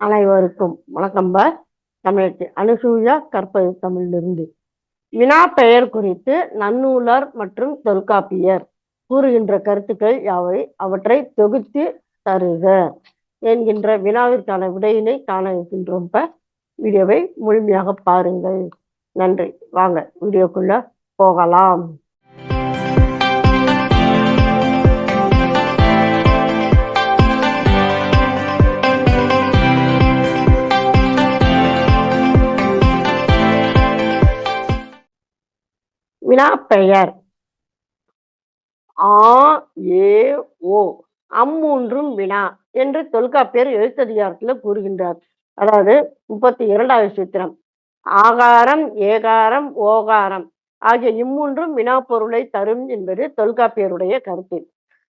அனைவருக்கும் வணக்கம். பா தமிழ்ச்சி அனுசூயா கற்பது தமிழிலிருந்து. வினா பெயர் குறித்து நன்னூலர் மற்றும் தொல்காப்பியர் கூறுகின்ற கருத்துக்கள் யாவை? அவற்றை தொகுத்து தருக என்கின்ற வினாவிற்கான விடையினை காண இருக்கின்றோம். வீடியோவை முழுமையாக பாருங்கள். நன்றி. வாங்க வீடியோக்குள்ள போகலாம். வினாப்பெயர். ஆ ஏ ஓ அம்மூன்றும் வினா என்று தொல்காப்பியர் எழுத்ததிகாரத்துல கூறுகின்றார். அதாவது முப்பத்தி இரண்டாவது சூத்திரம். ஆகாரம் ஏகாரம் ஓகாரம் ஆகிய இம்மூன்றும் வினா பொருளை தரும் என்பது தொல்காப்பியருடைய கருத்து.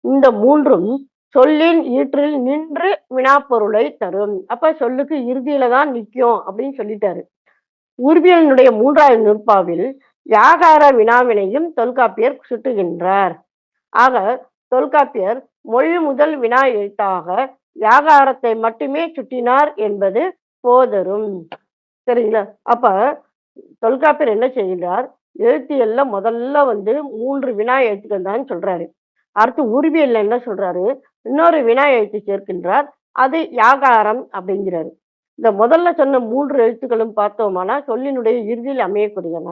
இந்த மூன்றும் சொல்லின் ஈற்றில் நின்று வினா பொருளை தரும். அப்ப சொல்லுக்கு இறுதியில தான் நிற்கும் அப்படின்னு சொல்லிட்டாரு. உருவியலினுடைய மூன்றாவது நுட்பாவில் யாகார வினாவினையும் தொல்காப்பியர் சுட்டுகின்றார். ஆக தொல்காப்பியர் மொழி முதல் வினா எழுத்தாக யாகாரத்தை மட்டுமே சுட்டினார் என்பது போதரும். சரிங்களா? அப்ப தொல்காப்பியர் என்ன செய்கிறார் எழுத்தியல்ல முதல்ல வந்து மூன்று வினா எழுத்துக்கள் தான் சொல்றாரு. அடுத்து உருவியல்ல என்ன சொல்றாரு? இன்னொரு வினா எழுத்து சேர்க்கின்றார். அது யாகாரம் அப்படிங்கிறாரு. இந்த முதல்ல சொன்ன மூன்று எழுத்துக்களும் பார்த்தோம்னா சொல்லினுடைய இறுதியில் அமையக்கூடியன.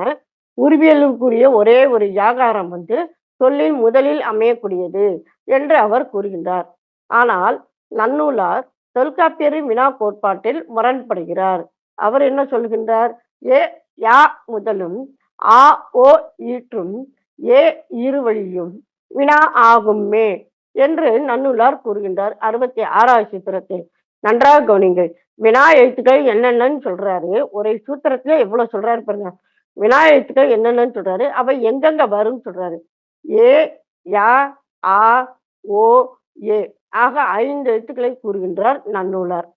உருவியலுக்குரிய ஒரே ஒரு யாகாரம் வந்து சொல்லின் முதலில் அமையக்கூடியது என்று அவர் கூறுகின்றார். ஆனால் நன்னூலார் தொல்காப்பியரின் வினா கோட்பாட்டில் முரண்படுகிறார். அவர் என்ன சொல்கின்றார்? ஏ யா முதலும் ஆ ஓ ஈற்றும் ஏ இருவழியும் வினா ஆகுமே என்று நன்னூலார் கூறுகின்றார். அறுபத்தி ஆறாவது சூத்திரத்தில் நன்றாக கவனிங்கள் வினா எழுத்துக்கள் என்னென்னு சொல்றாரு. ஒரு சூத்திரத்துல எவ்வளவு சொல்றாரு பாருங்க. வினா என்னென்னு சொல்றாரு. அவை எங்கெங்க வரும்னு சொல்றாரு. ஏ யா ஆ ஓ ஏ. ஆக ஐந்து எழுத்துக்களை கூறுகின்றார் நன்னூலார்.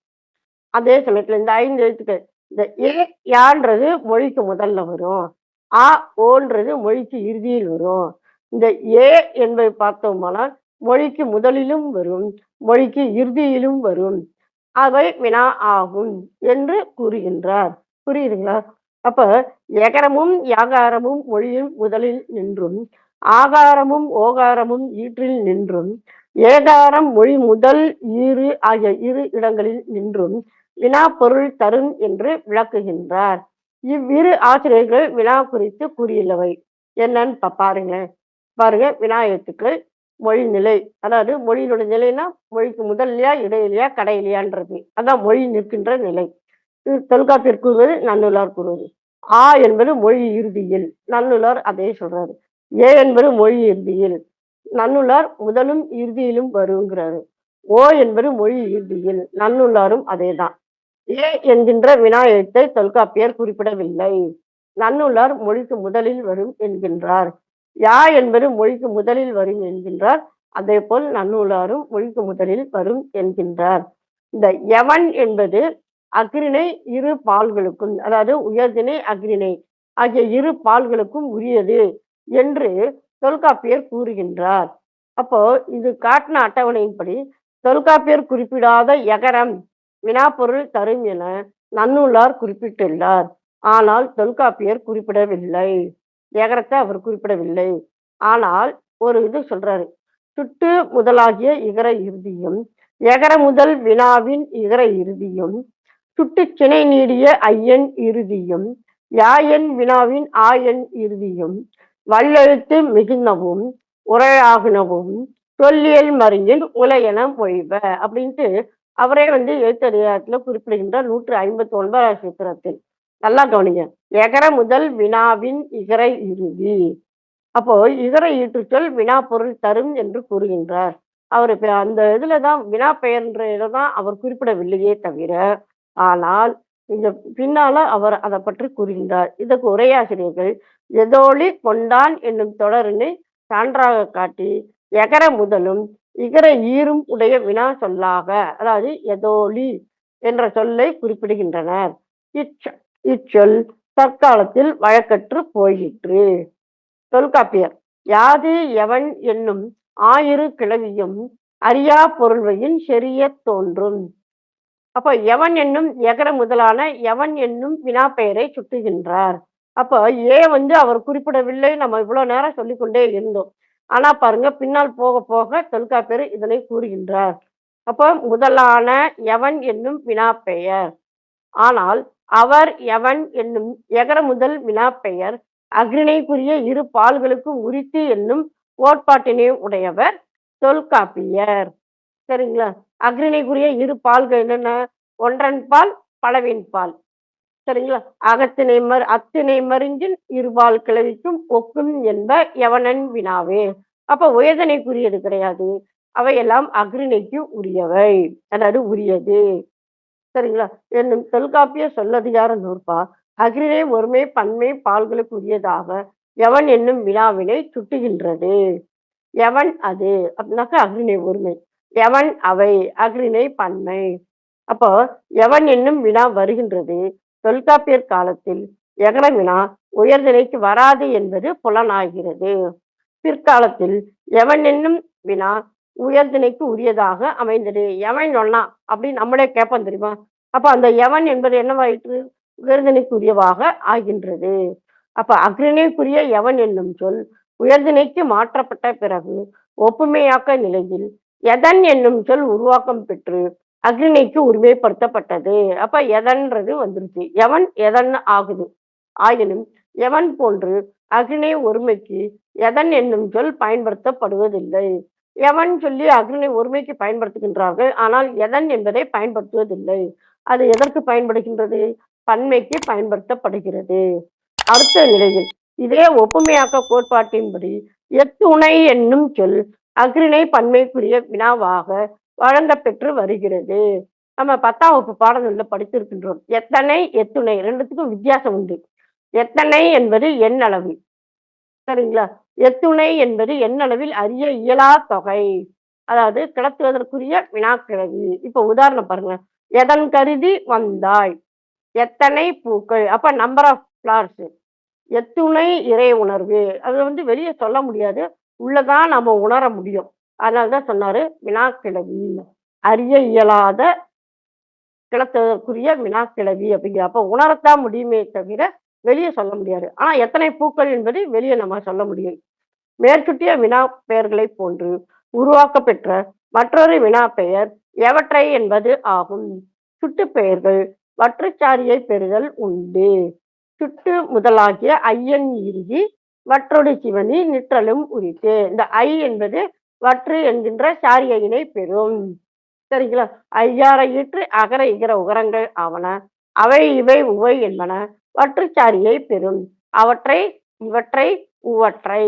அதே சமயத்துல இந்த ஐந்து எழுத்துக்கள் இந்த ஏ யான்றது மொழிக்கு முதல்ல வரும். ஆ ஓன்றது மொழிக்கு இறுதியில் வரும். இந்த ஏ என்பதை பார்த்தோமானால் மொழிக்கு முதலிலும் வரும் மொழிக்கு இறுதியிலும் வரும். அவை வினா ஆகும் என்று கூறுகின்றார். புரியுதுங்களா? அப்ப எகரமும் யாகாரமும் மொழியும் முதலில் நின்றும் ஆகாரமும் ஓகாரமும் ஈற்றில் நின்றும் ஏகாரம் மொழி முதல் ஈறு ஆகிய இரு இடங்களில் நின்றும் வினா பொருள் தரும் என்று விளக்குகின்றார். இவ்விரு ஆசிரியர்கள் வினா குறித்து கூறியுள்ளவை. என்னன்னு பாருங்களேன் பாருங்க. வினாயத்துக்கள் மொழி நிலை. அதாவது மொழியினுடைய நிலைனா மொழிக்கு முதல்லையா இடையிலையா கடையிலையான்றது. அதான் மொழி நிற்கின்ற நிலை. தொல்காப்பியர் கூறுவது நன்னுலார் கூறுவது. ஆ என்பது மொழி இறுதியில். நன்னுலார் அதே சொல்றாரு. ஏ என்பது மொழி இறுதியில். நன்னுள்ளார் முதலும் இறுதியிலும் வருங்கிறாரு. ஓ என்பது மொழி இறுதியில். நன்னுள்ளாரும் அதேதான். ஏ என்கின்ற வினாயத்தை தொல்காப்பியர் குறிப்பிடவில்லை. நன்னுள்ளார் மொழிக்கு முதலில் வரும் என்கின்றார். யா என்பது மொழிக்கு முதலில் வரும் என்கின்றார். அதே போல் நன்னுள்ளாரும் மொழிக்கு முதலில் வரும் என்கின்றார். இந்த யவன் என்பது அக்ரிணை இரு பால்களுக்கும் அதாவது உயர்திணை அக்ரிணை ஆகிய இரு பால்களுக்கும் உரியது என்று தொல்காப்பியர் கூறுகின்றார். அப்போ இது காட்டின அட்டவணையின்படி தொல்காப்பியர் குறிப்பிடாத எகரம் வினாப்பொருள் தரும் என நன்னூலார் குறிப்பிட்டுள்ளார். ஆனால் தொல்காப்பியர் குறிப்பிடவில்லை. எகரத்தை அவர் குறிப்பிடவில்லை. ஆனால் ஒரு இது சொல்றாரு. சுட்டு முதலாகிய இகர இறுதியும் எகர முதல் வினாவின் இகர இறுதியும் சுட்டு சினை நீடிய ஐயன் இறுதியும் யாயன் வினாவின் ஆயன் இறுதியும் வல்லெழுத்து மிகுந்தவும் உரையாகினவும் சொல்லியல் மறியில் உலையென மொழிவ அப்படின்ட்டு அவரே வந்து எழுத்தறியாரத்துல குறிப்பிடுகின்ற நூற்று ஐம்பத்தி ஒன்பதாம் சூத்திரத்தில். நல்லா கவனிங்க. எகர முதல் வினாவின் இகரை இறுதி. அப்போ இகர ஈற்றுச்சொல் வினா பொருள் தரும் என்று கூறுகின்றார். அவர் இப்ப அந்த இதுலதான் வினா பெயர்ன்ற தான் அவர் குறிப்பிடவில்லையே தவிர ஆனால் இந்த பின்னால அவர் அதை பற்றி கூறுகின்றார் இதற்கு உரையாசிரியர்கள் எதோழி கொண்டான் என்னும் தொடரினை சான்றாக காட்டி எகர முதலும் இகர ஈரும் உடைய வினா சொல்லாக அதாவது எதோழி என்ற சொல்லை குறிப்பிடுகின்றனர். இச்ச இச்சொல் தற்காலத்தில் வழக்கற்று போயிற்று. தொல்காப்பியர் யாது எவன் என்னும் ஆயிரு கிளவியும் அறியா பொருள்வையின் செறிய தோன்றும். அப்போ எவன் என்னும் எகர முதலான எவன் என்னும் வினாப்பெயரை சுட்டுகின்றார். அப்போ ஏ வந்து அவர் குறிப்பிடவில்லை நம்ம இவ்வளோ நேரம் சொல்லிக்கொண்டே இருந்தோம். ஆனா பாருங்க பின்னால் போக போக தொல்காப்பியர் இதனை கூறுகின்றார். அப்போ முதலான எவன் என்னும் வினாப்பெயர் ஆனால் அவர் எவன் என்னும் எகர முதல் வினாப்பெயர் அக்ரிணைக்குரிய இரு பால்களுக்கும் உரித்து என்னும் கோட்பாட்டினை உடையவர் தொல்காப்பியர். சரிங்களா? அக்ரிணைக்குரிய இரு பால்கள் என்னென்ன? ஒன்றன் பால் பலவின் பால். சரிங்களா? அகத்தினை மறு அத்தினை மருங்கின் இருபால் கிளவிக்கும் ஒக்கும் என்ப எவனன் வினாவே. அப்ப உயர்தனைக்குரியது கிடையாது. அவையெல்லாம் அக்ரிணைக்கு உரியவை. அதாவது உரியது. சரிங்களா? என்னும் தொல்காப்பிய சொல்லதிகார நூற்பா? அக்ரிணை ஒருமை பன்மை பால்களுக்கு உரியதாக எவன் என்னும் வினாவினை சுட்டுகின்றது. எவன் அது? அப்படின்னாக்கா அக்ரிணை ஒருமை. எவன் அவை அக்ரிணை பன்மை. அப்போ எவன் என்னும் வினா வருகின்றது? தொல்காப்பியர் காலத்தில் எகன வினா உயர்நிலைக்கு வராது என்பது புலனாகிறது. பிற்காலத்தில் எவன் என்னும் வினா உயர்திணைக்கு உரியதாக அமைந்தது. எவன் சொன்னா அப்படின்னு நம்மளே கேட்போம் தெரியுமா? அப்ப அந்த எவன் என்பது என்னவாயிற்று? உயர்திணைக்கு உரியவாக ஆகின்றது. அப்ப அக்ரிணைக்குரிய எவன் என்னும் சொல் உயர்திணைக்கு மாற்றப்பட்ட பிறகு ஒப்புமையாக்க நிலையில் எதன் என்னும் சொல் உருவாக்கம் பெற்று அக்னிக்கு உரிமைப்படுத்தப்பட்டது. அப்ப எதன்றது வந்துருச்சு. எவன் எதன் ஆகுது? ஆயினும் எவன் போன்று அக்னி ஒருமைக்கு எதன் என்னும் சொல் பயன்படுத்தப்படுவதில்லை. எவன் சொல்லி அக்னி ஒருமைக்கு பயன்படுத்துகின்றார்கள்? ஆனால் எதன் என்பதை பயன்படுத்துவதில்லை. அது எதற்கு பயன்படுகின்றது? பன்மைக்கு பயன்படுத்தப்படுகிறது. அடுத்த நிலையில் இதே ஒப்புமையாக்க கோட்பாட்டின்படி எத்துணை என்னும் சொல் அக்ரிணை பன்மைக்குரிய வினாவாக வழங்கப்பெற்று வருகிறது. நம்ம பத்தாம் வகுப்பு பாடநூலில் படித்திருக்கின்றோம். எத்தனை எத்துணை? ரெண்டுத்துக்கும் வித்தியாசம் உண்டு. எத்தனை என்பது எண்ணளவு சரிங்களா? எத்துணை என்பது எண்ணளவில் அறிய இயலா தொகை. அதாவது கிடத்துவதற்குரிய வினாக்கிழவி. இப்போ உதாரணம் பாருங்க. எதன் கருதி வந்தாய்? எத்தனை பூக்கள்? அப்ப நம்பர் ஆஃப் ஃபிளார்ஸ் எத்துணை இறை உணர்வு. அது வந்து வெளியே சொல்ல முடியாது. உள்ளதான் நம்ம உணர முடியும். அதனால தான் சொன்னாரு வினாக்கிழவி. அறிய இயலாத கிளத்துக்குரிய வினாக்கிழவி அப்படிங்கிற அப்போ உணரத்தான் முடியுமே தவிர வெளியே சொல்ல முடியாது. ஆனா எத்தனை பூக்கள் என்பதை வெளியே நம்ம சொல்ல முடியும். மேற்சுட்டிய வினா பெயர்களை போன்று உருவாக்க பெற்ற மற்றொரு வினா பெயர் எவற்றை என்பது ஆகும். சுட்டு பெயர்கள் வற்றுச்சாரியை பெறுதல் உண்டு. சுட்டு முதலாகிய ஐயன் இறுதி வற்றொடு சிவனி நிற்றலும் உரித்து. இந்த ஐ என்பது வற்று என்கின்ற சாரியையினை பெறும். சரிங்களா? ஐயாரை ஈற்று அகர இகர உகரங்கள் ஆவன. அவை இவை உவை என்பன. வற்றுச்சாரியை பெறும். அவற்றை இவற்றை உவற்றை.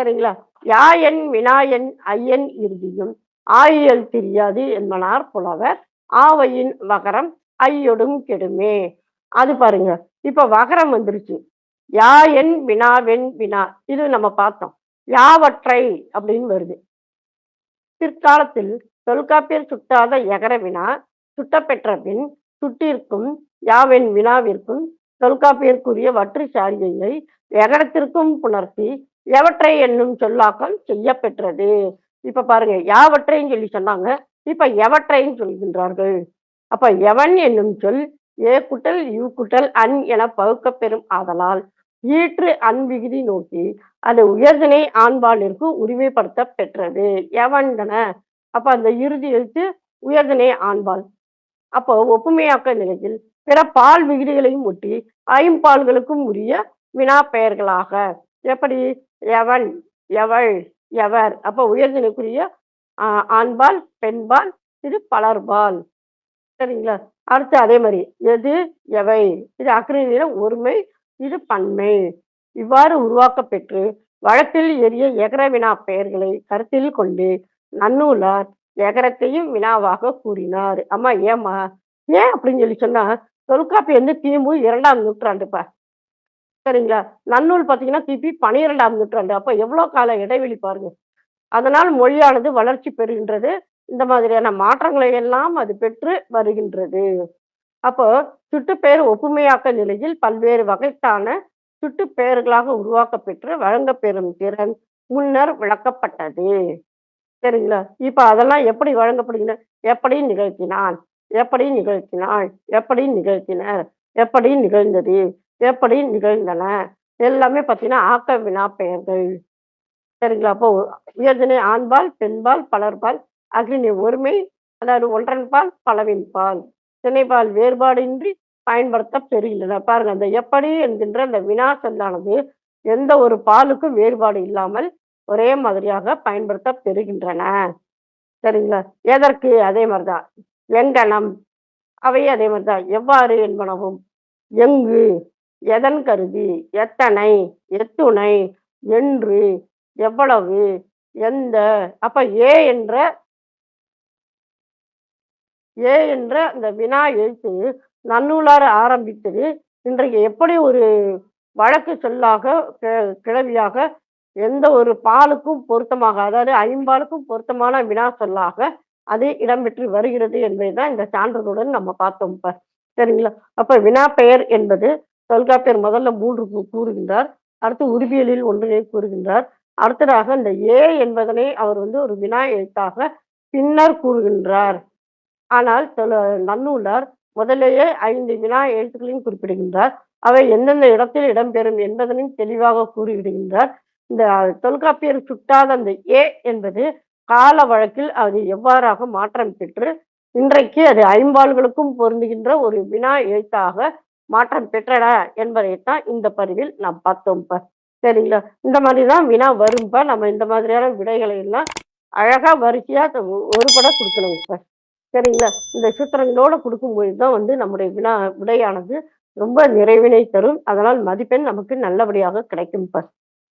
சரிங்களா? யா என் வினாயன் ஐயன் இறுதியும். ஆயியல் தெரியாது என்பனார் புலவர். ஆவையின் வகரம் ஐயொடும் கெடுமே. அது பாருங்க. இப்ப வகரம் வந்துருச்சு. யா என் வினாவென் வினா. இது நம்ம பார்த்தோம். யாவற்றை அப்படின்னு வருது. பிற்காலத்தில் தொல்காப்பியர் சுட்டாத எகர வினா சுட்டப்பெற்ற பின் சுட்டிற்கும் யாவென் வினாவிற்கும் தொல்காப்பியருக்குரிய வற்று சாரியையை எகரத்திற்கும் புணர்த்தி எவற்றை என்னும் சொல்லாக்கம் செய்யப்பெற்றது. இப்ப பாருங்க யாவற்றைன்னு சொல்லி சொன்னாங்க. இப்ப எவற்றைன்னு சொல்கின்றார்கள். அப்ப எவன் என்னும் சொல் ஏ குட்டல் யூ குட்டல் அன் என பகுக்கப்பெறும் ஆதலால் ஈற்று அன்விகுதி நோக்கி அது உயர்தினை ஆண்பாலிற்கு உரிமைப்படுத்த பெற்றது. எவன்தன அப்ப அந்த இறுதி எழுத்து உயர்தினை ஆண்பால். அப்போ ஒப்புமையாக்க நிலையில் பிற பால் விகுதிகளையும் ஒட்டி ஐம்பால்களுக்கும் உரிய வினா பெயர்களாக எப்படி? எவன் எவள் எவர். அப்ப உயர்தினைக்குரிய ஆஹ், ஆண்பால் பெண்பால் இது பலர்பால். சரிங்களா? அடுத்து அதே மாதிரி எது எவை. இது அக்ரிணியில ஒருமை இது பன்மை. இவ்வாறு உருவாக்கப்பெற்று வழக்கில் எரிய எகர வினா பெயர்களை கருத்தில் கொண்டு நன்னூலார் எகரத்தையும் வினாவாக கூறினார். அம்மா ஏம்மா? ஏன் அப்படின்னு சொல்லி சொன்னா? தொல்காப்பி வந்து கிமு இரண்டாம் நூற்றாண்டுப்பா. சரிங்களா? நன்னூல் பார்த்தீங்கன்னா கிபி பனிரெண்டாம் நூற்றாண்டு. அப்ப எவ்வளவு கால இடைவெளி பாருங்க. அதனால் மொழியானது வளர்ச்சி பெறுகின்றது. இந்த மாதிரியான மாற்றங்களை எல்லாம் அது பெற்று வருகின்றது. அப்போ சுட்டுப்பெயர் ஒப்புமையாக்க நிலையில் பல்வேறு வகைக்கான சுட்டுப்பெயர்களாக உருவாக்கப்பெற்று வழங்கப்பெறும் திறன் முன்னர் விளக்கப்பட்டது. சரிங்களா? இப்ப அதெல்லாம் எப்படி வழங்கப்படுகின்றன எப்படி நிகழ்த்தினான் எப்படி நிகழ்த்தினாள் எப்படி நிகழ்த்தினர் எப்படி நிகழ்ந்தது எப்படி நிகழ்ந்தன எல்லாமே பார்த்தீங்கன்னா ஆக்க வினா பெயர்கள். சரிங்களா? அப்போ உயர்தினை ஆண்பால் பெண்பால் பலர்பால் அக்னி ஒருமை அதாவது ஒன்றன்பால் பலவின் பால் திணைப்பால் வேறுபாடின்றி பயன்படுத்த பெறுகின்றன. பாருங்க அந்த எப்படி என்கின்ற அந்த வினா சொல்லானது எந்த ஒரு பாலுக்கும் வேறுபாடு இல்லாமல் ஒரே மாதிரியாக பயன்படுத்த பெறுகின்றன. சரிங்களா? எதற்கு? அதே மாதிரிதான். எங்கனம் அவை அதே மாதிரிதான். எவ்வாறு என்பனவும். எங்கு எதன் கருதி எத்தனை எத்துணை என்று எவ்வளவு எந்த அப்ப ஏ என்ற ஏ என்ற அந்த வினா எழுத்து நன்னூலார ஆரம்பித்தது. இன்றைக்கு எப்படி ஒரு வழக்கு சொல்லாக கி- கிளவியாக எந்த ஒரு பாலுக்கும் பொருத்தமாக அதாவது ஐம்பாலுக்கும் பொருத்தமான வினா சொல்லாக அது இடம்பெற்று வருகிறது என்பதுதான் இந்த சான்றுகளுடன் நம்ம பார்த்தோம் இப்ப. சரிங்களா? அப்ப வினா பெயர் என்பது தொல்காப்பியர் முதல்ல மூன்று கூறுகின்றார். அடுத்து உருவியலில் ஒன்றினை கூறுகின்றார். அடுத்ததாக இந்த ஏ என்பதனை அவர் வந்து ஒரு வினா எழுத்தாக பின்னர் கூறுகின்றார். ஆனால் தொல- நன்னூலார் முதலேயே ஐந்து வினா எழுத்துக்களையும் குறிப்பிடுகின்றார். அவை எந்தெந்த இடத்தில் இடம்பெறும் என்பதனையும் தெளிவாக கூறிவிடுகின்றார். இந்த தொல்காப்பியர் சுட்டாத அந்த ஏ என்பது கால வழக்கில் அது எவ்வாறாக மாற்றம் பெற்று இன்றைக்கு அது ஐம்பால்களுக்கும் பொருந்துகின்ற ஒரு வினா எழுத்தாக மாற்றம் பெற்றன என்பதைத்தான் இந்த பதிவில் நாம் பார்த்தோம் சரிங்களா? இந்த மாதிரி தான் வினா வரும்பா நம்ம இந்த மாதிரியான விடைகளை எல்லாம் அழகா வரிசையா ஒரு படம் கொடுக்கணும் சார் சரிங்களா? இந்த சூத்திரங்களோட கொடுக்கும்போது தான் வந்து நம்முடைய வினா விடையானது ரொம்ப நிறைவினை தரும். அதனால் மதிப்பெண் நமக்கு நல்லபடியாக கிடைக்கும் இப்ப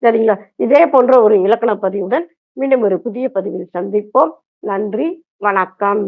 சரிங்களா? இதே போன்ற ஒரு இலக்கண பதிவுடன் மீண்டும் ஒரு புதிய பதிவில் சந்திப்போம். நன்றி. வணக்கம்.